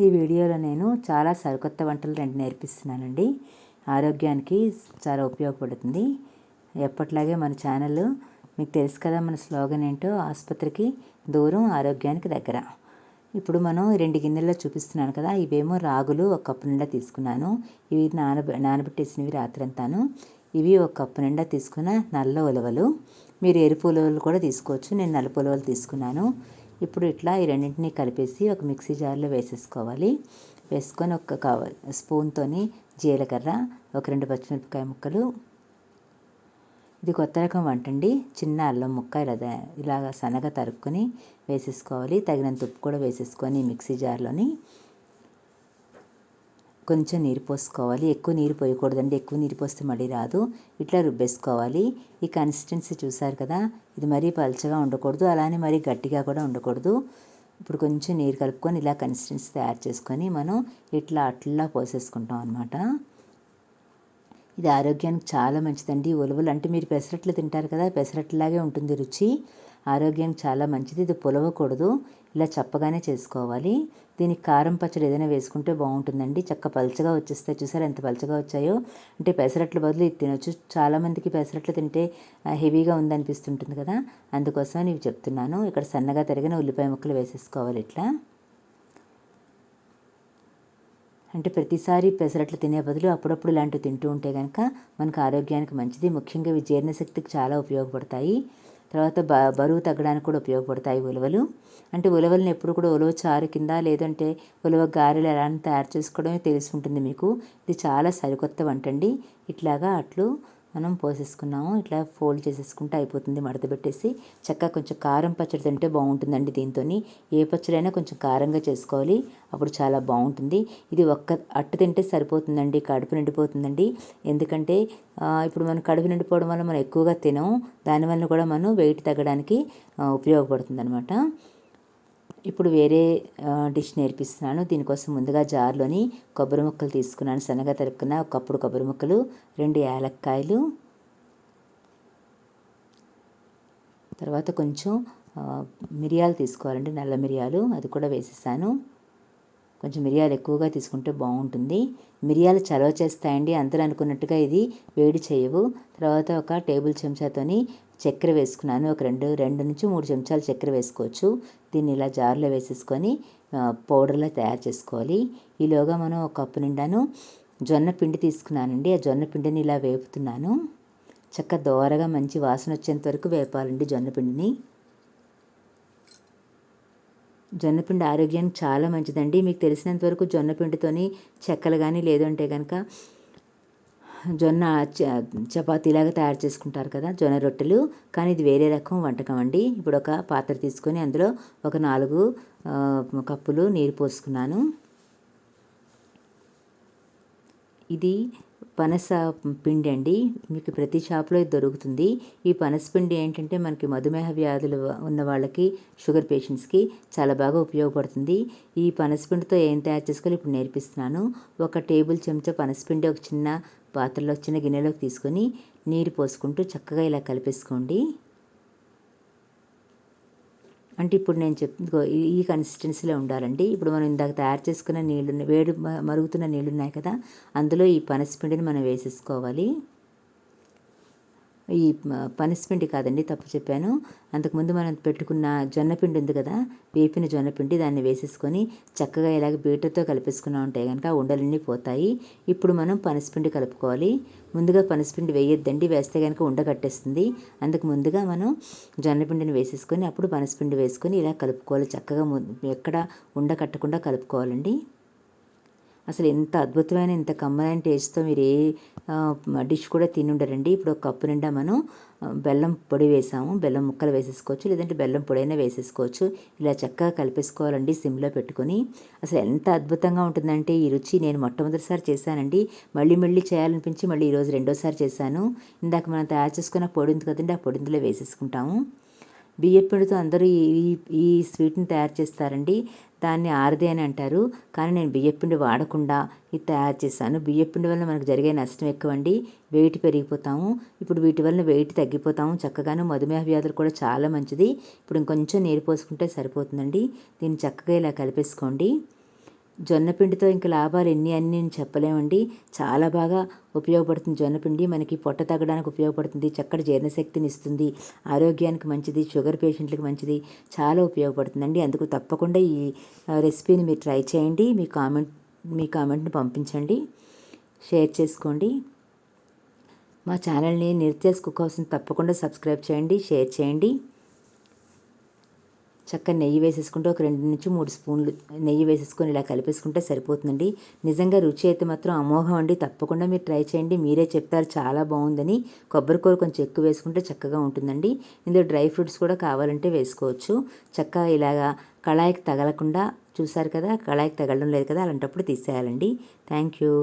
ఈ వీడియోలో నేను చాలా సరికొత్త వంటలు రెండు నేర్పిస్తున్నానండి. ఆరోగ్యానికి చాలా ఉపయోగపడుతుంది. ఎప్పట్లాగే మన ఛానల్ మీకు తెలుసు కదా మన స్లోగన్ ఏంటో ఆసుపత్రికి దూరం ఆరోగ్యానికి దగ్గర. ఇప్పుడు మనం రెండు గిన్నెల్లో చూపిస్తున్నాను కదా ఇవేమో రాగులు ఒక కప్పు నిండా తీసుకున్నాను. ఇవి నానబె నానబెట్టేసినవి రాత్రంతాను. ఇవి ఒక కప్పు నిండా తీసుకున్న నల్ల ఉలవలు. మీరు ఎరుపు ఉలవలు కూడా తీసుకోవచ్చు. నేను నలుపు ఉలవలు తీసుకున్నాను. ఇప్పుడు ఇట్లా ఈ రెండింటిని కలిపేసి ఒక మిక్సీ జార్లో వేసేసుకోవాలి. వేసుకొని ఒక స్పూన్తోని జీలకర్ర ఒక రెండు పచ్చిమిరపకాయ ముక్కలు. ఇది కొత్త రకం వంట అండి చిన్న అల్లం ముక్క ఇలా ఇలాగ సన్నగా తరుక్కుని వేసేసుకోవాలి. తగినంత ఉప్పు కూడా వేసేసుకొని మిక్సీ జార్లోని కొంచెం నీరు పోసుకోవాలి. ఎక్కువ నీరు పోయకూడదండి. ఎక్కువ నీరు పోస్తే మళ్ళీ రాదు. ఇట్లా రుబ్బేసుకోవాలి. ఈ కన్సిస్టెన్సీ చూసారు కదా? ఇది మరీ పలచగా ఉండకూడదు. అలానే మరీ గట్టిగా కూడా ఉండకూడదు. ఇప్పుడు కొంచెం నీరు కలుపుకొని ఇలా కన్సిస్టెన్సీ తయారు చేసుకొని మనం ఇట్లా అట్లా పోసేసుకుంటాం అనమాట ఇది ఆరోగ్యానికి చాలా మంచిదండి. ఉలవలు అంటే మీరు పెసరట్లు తింటారు కదా? పెసరట్లాగే ఉంటుంది రుచి. ఆరోగ్యానికి చాలా మంచిది ఇది పులవకూడదు. ఇలా చప్పగానే చేసుకోవాలి. దీనికి కారం పచ్చడి ఏదైనా వేసుకుంటే బాగుంటుందండి. చక్క పలచగా వచ్చేస్తాయి. చూసారు ఎంత పలచగా వచ్చాయో? అంటే పెసరట్ల బదులు ఇది తినొచ్చు. చాలామందికి పెసరట్లు తింటే హెవీగా ఉందనిపిస్తుంటుంది కదా. అందుకోసమని ఇవి చెప్తున్నాను. ఇక్కడ సన్నగా తరిగిన ఉల్లిపాయ ముక్కలు వేసేసుకోవాలి ఇట్లా. అంటే ప్రతిసారి పెసరట్లు తినే బదులు అప్పుడప్పుడు ఇలాంటివి తింటూ ఉంటే కనుక మనకు ఆరోగ్యానికి మంచిది. ముఖ్యంగా ఇవి జీర్ణశక్తికి చాలా ఉపయోగపడతాయి. తర్వాత బ బరువు తగ్గడానికి కూడా ఉపయోగపడతాయి ఉలవలు. అంటే ఉలవలను ఎప్పుడు కూడా ఉలవ చారు కింద లేదంటే ఉలవ గారెలు ఎలా తయారు చేసుకోవడమే తెలిసి ఉంటుంది మీకు. ఇది చాలా సరికొత్త వంట అండి ఇట్లాగా అట్లు మనం పోసేసుకున్నాము. ఇట్లా ఫోల్డ్ చేసేసుకుంటే అయిపోతుంది. మడత పెట్టేసి చక్కగా కొంచెం కారం పచ్చడి తింటే బాగుంటుందండి దీంతో ఏ పచ్చడి అయినా కొంచెం కారంగా చేసుకోవాలి. అప్పుడు చాలా బాగుంటుంది. ఇది ఒక్క అట్టు తింటే సరిపోతుందండి. కడుపు నిండిపోతుందండి. ఎందుకంటే ఇప్పుడు మనం కడుపు నిండిపోవడం వల్ల మనం ఎక్కువగా తినము. దానివల్ల కూడా మనం వెయిట్ తగ్గడానికి ఉపయోగపడుతుంది అనమాట ఇప్పుడు వేరే డిష్ నేర్పిస్తున్నాను. దీనికోసం ముందుగా జార్లోని కొబ్బరి ముక్కలు తీసుకున్నాను. సన్నగా తరుక్కున్న ఒకప్పుడు కొబ్బరి ముక్కలు రెండు యాలక్కాయలు. తర్వాత కొంచెం మిరియాలు తీసుకోవాలండి. నల్ల మిరియాలు అది కూడా వేసేసాను. కొంచెం మిరియాలు ఎక్కువగా తీసుకుంటే బాగుంటుంది. మిరియాలు చలవ చేస్తాయండి. అందరూ అనుకున్నట్టుగా ఇది వేడి చేయవు. తర్వాత ఒక టేబుల్ చెంచాతోని చక్కెర వేసుకున్నాను. ఒక రెండు రెండు నుంచి మూడు చెంచాలు చక్కెర వేసుకోవచ్చు. దీన్ని ఇలా జార్లో వేసేసుకొని పౌడర్లా తయారు చేసుకోవాలి. ఈలోగా మనం ఒక కప్పు నిండాను జొన్న పిండి తీసుకున్నానండి. ఆ జొన్న పిండిని ఇలా వేపుతున్నాను. చక్క దోరగా మంచి వాసన వచ్చేంత వరకు వేపాలండి జొన్న పిండిని. జొన్నపిండి ఆరోగ్యానికి చాలా మంచిదండి. మీకు తెలిసినంత వరకు జొన్నపిండితోని చెక్కలు కానీ లేదంటే కనుక జొన్న చపాతీలాగా తయారు చేసుకుంటారు కదా జొన్న రొట్టెలు. కానీ ఇది వేరే రకం వంటకం అండి. ఇప్పుడు ఒక పాత్ర తీసుకొని అందులో ఒక నాలుగు కప్పులు నీరు పోసుకున్నాను. ఇది పనస పిండి అండి. మీకు ప్రతి షాప్లో ఇది దొరుకుతుంది. ఈ పనస పిండి ఏంటంటే మనకి మధుమేహ వ్యాధులు ఉన్న వాళ్ళకి షుగర్ పేషెంట్స్కి చాలా బాగా ఉపయోగపడుతుంది. ఈ పనసపిండితో ఏం తయారు చేసుకోవాలి ఇప్పుడు నేర్పిస్తున్నాను. ఒక టేబుల్ చెంచా పనసపిండి ఒక చిన్న పాత్రలో చిన్న గిన్నెలోకి తీసుకొని నీరు పోసుకుంటూ చక్కగా ఇలా కలిపేసుకోండి. అంటే ఇప్పుడు నేను చెప్పుకో ఈ కన్సిస్టెన్సీలో ఉండాలండి. ఇప్పుడు మనం ఇందాక తయారు చేసుకున్న నీళ్ళు వేడి మరుగుతున్న నీళ్ళు ఉన్నాయి కదా అందులో ఈ పనసపిండిని మనం వేసేసుకోవాలి. ఈ పనిష్మెంట్ కాదండి తప్పు చెప్పాను. అంతకుముందు మనం పెట్టుకున్న జొన్నపిండి ఉంది కదా వేపిన జొన్నపిండి దాన్ని వేసేసుకొని చక్కగా ఇలాగ బీటర్తో కలిపేసుకున్నా ఉంటే కనుక ఉండలన్నీ పోతాయి. ఇప్పుడు మనం పనసపిండి కలుపుకోవాలి. ముందుగా పనసపిండి వేయొద్దండి వేస్తే కనుక ఉండ కట్టేస్తుంది. అందుకు ముందుగా మనం జొన్నపిండిని వేసేసుకొని అప్పుడు పనసపిండి వేసుకొని ఇలా కలుపుకోవాలి. చక్కగా ఎక్కడ ఉండ కట్టకుండా కలుపుకోవాలండి. అసలు ఎంత అద్భుతమైన ఇంత కమ్మలైన టేస్ట్తో మీరు ఏ డిష్ కూడా తినుండరండి ఇప్పుడు ఒక కప్పు నిండా మనం బెల్లం పొడి వేసాము. బెల్లం ముక్కలు వేసేసుకోవచ్చు లేదంటే బెల్లం పొడి అయినా వేసేసుకోవచ్చు. ఇలా చక్కగా కలిపేసుకోవాలండి సిమ్లో పెట్టుకొని. అసలు ఎంత అద్భుతంగా ఉంటుందంటే ఈ రుచి నేను మొట్టమొదటిసారి చేశానండి. మళ్ళీ మళ్ళీ చేయాలనిపించి మళ్ళీ ఈరోజు రెండోసారి చేశాను. ఇందాక మనం తయారు చేసుకున్న పొడి ఉంది కదండి ఆ పొడిందులో వేసేసుకుంటాము. బియ్యపిండితో అందరూ ఈ ఈ స్వీట్ని తయారు చేస్తారండి. దాన్ని ఆరిదే అని అంటారు. కానీ నేను బియ్యపిండి వాడకుండా ఇది తయారు చేశాను. బియ్యపిండి వల్ల మనకు జరిగే నష్టం ఎక్కువండి. వెయిట్ పెరిగిపోతాము. ఇప్పుడు వీటి వల్ల వెయిట్ తగ్గిపోతాము. చక్కగాను మధుమేహ వ్యాధులు కూడా చాలా మంచిది. ఇప్పుడు ఇంకొంచెం నీరు పోసుకుంటే సరిపోతుందండి. దీన్ని చక్కగా ఇలా కలిపేసుకోండి. జొన్నపిండితో ఇంక లాభాలు ఎన్ని అని నేను చెప్పలేమండి. చాలా బాగా ఉపయోగపడుతుంది జొన్నపిండి. మనకి పొట్ట తగ్గడానికి ఉపయోగపడుతుంది. చక్కటి జీర్ణశక్తిని ఇస్తుంది. ఆరోగ్యానికి మంచిది. షుగర్ పేషెంట్లకు మంచిది. చాలా ఉపయోగపడుతుందండి. అందుకు తప్పకుండా ఈ రెసిపీని మీరు ట్రై చేయండి. మీ కామెంట్ మీ కామెంట్ని పంపించండి. షేర్ చేసుకోండి. మా ఛానల్ని నిత్యాస్ కుక్ హౌస్ని తప్పకుండా సబ్స్క్రైబ్ చేయండి షేర్ చేయండి. చక్కని నెయ్యి వేసేసుకుంటే ఒక రెండు నుంచి మూడు స్పూన్లు నెయ్యి వేసేసుకొని ఇలా కలిపేసుకుంటే సరిపోతుందండి. నిజంగా రుచి అయితే మాత్రం అమోఘం అండి. తప్పకుండా మీరు ట్రై చేయండి. మీరే చెప్తారు చాలా బాగుందని. కొబ్బరి కూర కొంచెం ఎక్కువ వేసుకుంటే చక్కగా ఉంటుందండి. ఇందులో డ్రై ఫ్రూట్స్ కూడా కావాలంటే వేసుకోవచ్చు. చక్కగా ఇలాగా కళాయికి తగలకుండా చూసారు కదా కళాయికి తగలడం లేదు కదా అలాంటప్పుడు తీసేయాలండి. Thank you.